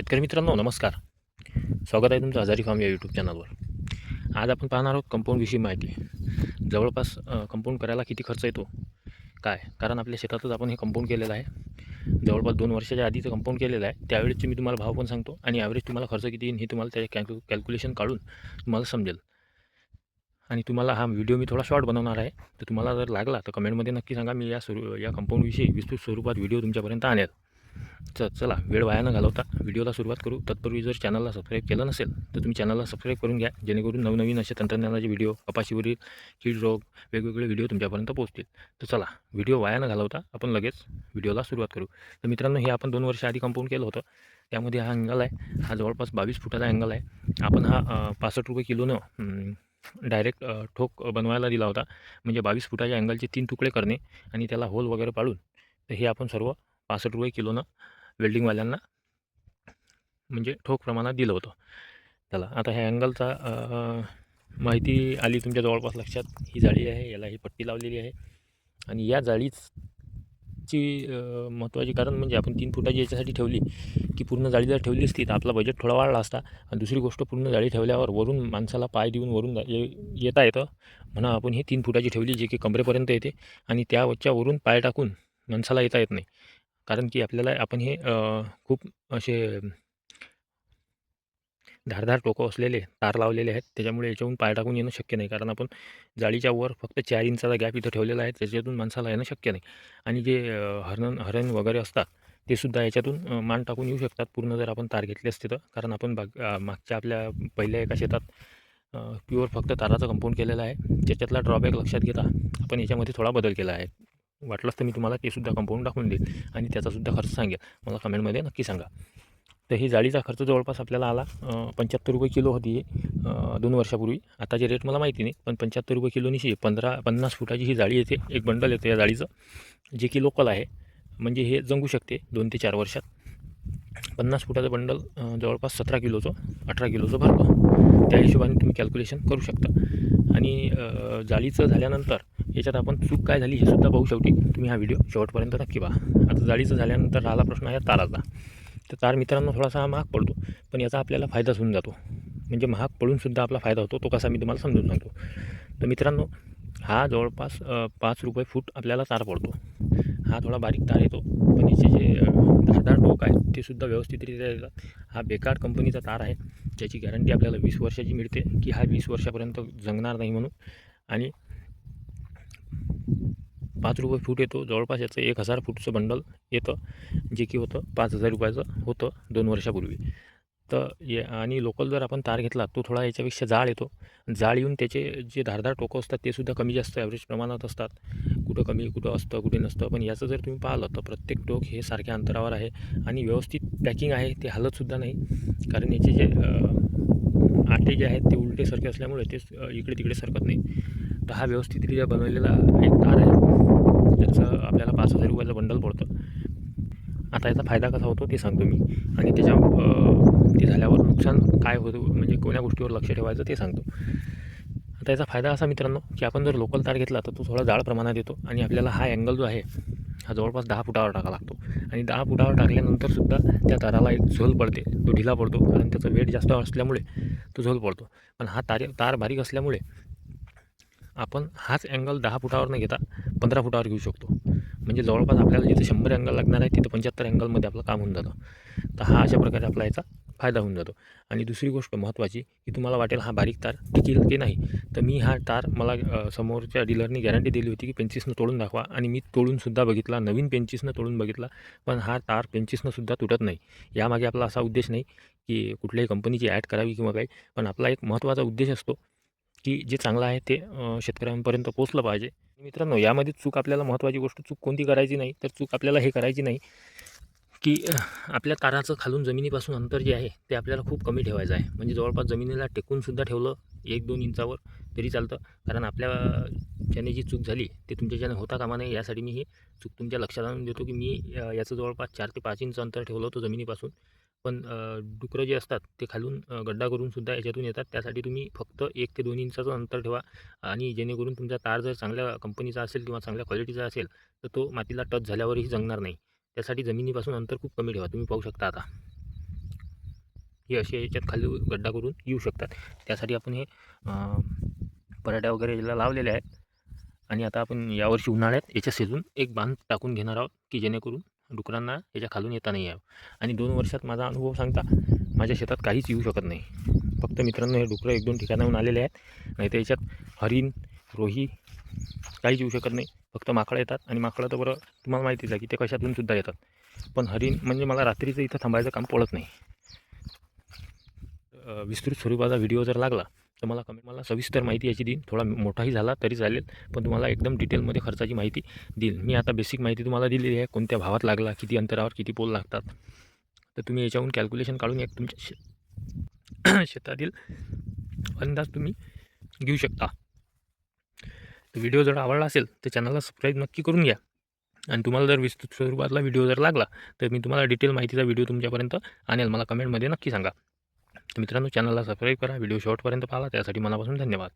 शेतकरी मित्रांनो नमस्कार. स्वागत आहे तुमचं हजारी फार्म या यूट्यूब चॅनलवर आज आपण पाहणार आहोत कंपाऊंडविषयी माहिती. जवळपास कंपाऊंड करायला किती खर्च येतो? काय? कारण आपल्या शेतातच आपण हे कंपाऊंड केलेलं आहे. जवळपास दोन वर्षाच्या आधीचं कंपाऊंड केलेलं आहे. त्यावेळेसचे मी तुम्हाला भाव पण सांगतो आणि ॲव्हरेज तुम्हाला खर्च किती येईल हे तुम्हाला त्याचे कॅल्क्यु कॅल्क्युलेशन काढून तुम्हाला समजेल. आणि तुम्हाला हा व्हिडिओ मी थोडा शॉर्ट बनवणार आहे. तर तुम्हाला जर लागला तर कमेंटमध्ये नक्की सांगा. मी या स्वरू या कंपाऊंडविषयी विस्तृत स्वरूपात व्हिडिओ तुमच्यापर्यंत आणेल. चल चला वेळ वाया न घालवता व्हिडिओला सुरुवात करू. तत्पूर्वी जर चॅनलला सबस्क्राईब केलं नसेल तर तुम्ही चॅनलला सबस्क्राईब करून घ्या. जेणेकरून नवनवीन असे तंत्रज्ञानाचे व्हिडिओ कपाशीवरील कीड रोग वेगवेगळे व्हिडिओ तुमच्यापर्यंत पोहोचतील. तर चला व्हिडिओ वाया न घालवता आपण लगेच व्हिडिओला सुरुवात करू. तर मित्रांनो हे आपण दोन वर्ष आधी कंपाऊंड केलं होतं. त्यामध्ये हा अँगल आहे. हा जवळपास बावीस फुटाचा अँगल आहे. आपण हा पासष्ट रुपये किलोनं डायरेक्ट ठोक बनवायला दिला होता. म्हणजे बावीस फुटाच्या अँगलचे तीन तुकडे करणे आणि त्याला होल वगैरे पाडून. तर हे आपण सर्व पासष्ट रुपये किलोनं वेल्डिंगवाल्यांना म्हणजे ठोक प्रमाणात दिलं होतं. त्याला आता ह्या अँगलचा माहिती आली तुमच्या जवळपास लक्षात. ही जाळी आहे याला ही पट्टी लावलेली आहे. आणि या जाळीची अ, महत्त्वाची कारण म्हणजे आपण तीन फुटाची याच्यासाठी ठेवली की पूर्ण जाळी जर ठेवली असती तर आपला बजेट थोडा वाढला असता. आणि दुसरी गोष्ट पूर्ण जाळी ठेवल्यावर वरून माणसाला पाय देऊन वरून ये येता येतं. म्हणा आपण ही तीन फुटाची ठेवली जे की कमरेपर्यंत येते. आणि त्या वरून पाय टाकून माणसाला येता येत नाही. कारण की आपल्याला आपण हे खूप असे धारधार टोकं असलेले तार लावलेले आहेत. त्याच्यामुळे याच्याहून पाय टाकून येणं शक्य नाही. कारण आपण जाळीच्या वर फक्त चार इंचाचा गॅप इथं ठेवलेला आहे. त्याच्यातून माणसाला येणं शक्य नाही. आणि जे हरण हरण वगैरे असतात ते सुद्धा याच्यातून मान टाकून येऊ शकतात. पूर्ण जर आपण तार घेतले असते तर. कारण आपण बाग मागच्या आपल्या पहिल्या एका शेतात प्युअर फक्त ताराचं कंपाऊंड केलेलं आहे. त्याच्यातला ड्रॉबॅक लक्षात घेता आपण याच्यामध्ये थोडा बदल केला आहे. वाटलंच तर मी तुम्हाला ते सुद्धा कंपाऊंड दाखवून देईल आणि त्याचासुद्धा खर्च सांगेल. मला कमेंटमध्ये नक्की सांगा. तर ही जाळीचा खर्च जवळपास आपल्याला आला पंच्याहत्तर रुपये किलो होती हे दोन वर्षापूर्वी. आताचे रेट मला माहिती नाही पण पंच्याहत्तर रुपये किलोनीशी पंधरा पन्नास फुटाची ही जाळी येते एक बंडल येतं या जाळीचं जे की लोकल आहे. म्हणजे हे जंगू शकते दोन ते चार वर्षात. पन्नास फुटाचं बंडल जवळपास सतरा किलोचं अठरा किलोचं भरतं. त्या हिशोबाने तुम्ही कॅल्क्युलेशन करू शकता. आणि जाळीचं झाल्यानंतर याच्यात आपण चूक काय झाली हे सुद्धा पाहू शेवटी. तुम्ही हा व्हिडिओ शेवटपर्यंत नक्की पहा. आता जाळीचं झाल्यानंतर राहिला प्रश्न आहे ताराचा. तर तार मित्रांनो थोडासा महाग पडतो पण याचा आपल्याला फायदाच होऊन जातो. म्हणजे महाग पडूनसुद्धा आपला फायदा होतो तो कसा मी तुम्हाला समजून सांगतो. तर मित्रांनो हा जवळपास पाच रुपये फूट आपल्याला तार पडतो. हा थोडा बारीक तार येतो पण याचे जे धारदार टोक आहेत ते सुद्धा व्यवस्थितरित्या येतात. हा बेकार कंपनीचा तार आहे ज्याची गॅरंटी आपल्याला वीस वर्षाची मिळते की हा वीस वर्षापर्यंत जगणार नाही म्हणून. आणि पाच रुपये फूट येतो. जवळपास याचं एक हजार फूटचं बंडल येतं. जे की होतं पाच हजार रुपयाचं होतं दोन वर्षापूर्वी. तर ये आणि लोकल जर आपण तार घेतला तो थोडा याच्यापेक्षा जाळ येतो. जाळ येऊन त्याचे जे धारदार टोकं असतात ते सुद्धा कमी जास्त ॲव्हरेज प्रमाणात असतात. कुठं कमी कुठं असतं कुठे नसतं. पण याचं जर तुम्ही पाहिलं तर प्रत्येक टोक हे सारख्या अंतरावर आहे आणि व्यवस्थित पॅकिंग आहे ते हालतसुद्धा नाही. कारण याचे जे आटे जे आहेत ते उलटे असल्यामुळे ते इकडे तिकडे सरकत नाही. तर हा व्यवस्थितरित्या बनवलेला एक तार आहे. त्याचं आपल्याला पाच हजार रुपयाचं बंडल पडतं. आता याचा फायदा कसा होतो ते सांगतो मी. आणि त्याच्या ते झाल्यावर नुकसान काय होतं म्हणजे कोण्या गोष्टीवर लक्ष ठेवायचं ते सांगतो. आता याचा फायदा असा मित्रांनो की आपण जर लोकल तार घेतला तर तो थोडा जाड प्रमाणात येतो आणि आपल्याला हा अँगल जो आहे हा जवळपास दहा फुटावर टाका लागतो. आणि दहा फुटावर टाकल्यानंतर सुद्धा त्या ताराला एक झोल पडते तो ढिला पडतो. कारण त्याचा वेट जास्त असल्यामुळे तो झोल पडतो. पण हा तार तार बारीक असल्यामुळे आपण हाच अँगल दहा फुटावर न घेता पंधरा फुटावर घेऊ शकतो. म्हणजे जवळपास आपल्याला जिथे शंभर अँगल लागणार आहे तिथं पंच्याहत्तर अँगलमध्ये आपलं काम होऊन जातं. तर हा अशा प्रकारे आपला याचा फायदा होऊन जातो. आणि दुसरी गोष्ट महत्त्वाची की तुम्हाला वाटेल हा बारीक तार टिकेल की नाही तर मी हा तार मला समोरच्या डीलरनी गॅरंटी दिली होती की पेन्सिसनं तोडून दाखवा. आणि मी तोडूनसुद्धा बघितला नवीन पेन्सिसनं तोडून बघितला पण हा तार पेन्सिसनंसुद्धा तुटत नाही. यामागे आपला असा उद्देश नाही की कुठल्याही कंपनीची ॲड करावी किंवा काही पण आपला एक महत्त्वाचा उद्देश असतो की जे चांगलं आहे ते शेतकऱ्यांपर्यंत पोचलं पाहिजे. मित्रांनो यामध्ये चूक आपल्याला महत्त्वाची गोष्ट चूक कोणती करायची नाही तर चूक आपल्याला हे करायची नाही की आपल्या ताराचं खालून जमिनीपासून अंतर जे आहे ते आपल्याला खूप कमी ठेवायचं आहे. म्हणजे जवळपास जमिनीला टेकूनसुद्धा ठेवलं एक दोन इंचावर तरी चालतं. कारण आपल्या ज्याने जी चूक झाली ते तुमच्याच्याने होता कामा नये यासाठी मी ही चूक तुमच्या लक्षात आणून देतो की मी याचं जवळपास चार ते पाच इंच अंतर ठेवलं होतं जमिनीपासून. पण डुकरं जे असतात ते खालून गड्डा करून सुद्धा याच्यातून येतात. त्यासाठी तुम्ही फक्त एक ते दोन इंचाचं अंतर ठेवा आणि जेणेकरून तुमचा तार जर चांगल्या कंपनीचा असेल किंवा चांगल्या क्वालिटीचा असेल तर तो मातीला टच झाल्यावरही जंगणार नाही. त्यासाठी जमिनीपासून अंतर खूप कमी ठेवा. तुम्ही पाहू शकता आता. हे असे याच्यात खाली गड्डा करून येऊ शकतात. त्यासाठी आपण हे पराठ्या वगैरे याला लावलेले आहेत. आणि आता आपण यावर्षी उन्हाळ्यात याच्या शेजून एक बांध टाकून घेणार आहोत की जेणेकरून डुकरांना याच्या खालून येता नाही यावं. आणि दोन वर्षात माझा अनुभव सांगता माझ्या शेतात काहीच येऊ शकत नाही. फक्त मित्रांनो हे डुकरं एक दोन ठिकाणाहून आलेले आहेत. नाही तर याच्यात हरिण रोही काहीच येऊ शकत नाही. फक्त माकडं येतात आणि माकडं तर बरं तुम्हाला माहितीच आहे की ते कशातून सुद्धा येतात. पण हरिण म्हणजे मला रात्रीचं इथं थांबायचं काम पडत नाही. विस्तृत स्वरूपाचा व्हिडिओ जर लागला तर मला कमी मला सविस्तर माहिती याची देईन. थोडा मोठाही झाला तरी चालेल पण तुम्हाला एकदम डिटेलमध्ये खर्चाची माहिती देईल मी आता बेसिक माहिती तुम्हाला दिलेली आहे कोणत्या भावात लागला किती अंतरावर किती पोल लागतात. तर तुम्ही याच्याहून कॅल्क्युलेशन काढून एक तुमच्या शे शेतातील अंदाज तुम्ही घेऊ शकता. तर व्हिडिओ जर आवडला असेल तर चॅनलला सबस्क्राईब नक्की करून घ्या. आणि तुम्हाला जर विस्तृत स्वरूपातला व्हिडिओ जर लागला तर मी तुम्हाला डिटेल माहितीचा व्हिडिओ तुमच्यापर्यंत आणेल. मला कमेंटमध्ये नक्की सांगा. मित्रांनो चॅनलला सबस्क्राईब करा व्हिडिओ शॉर्टपर्यंत पाहा. त्यासाठी मनापासून धन्यवाद.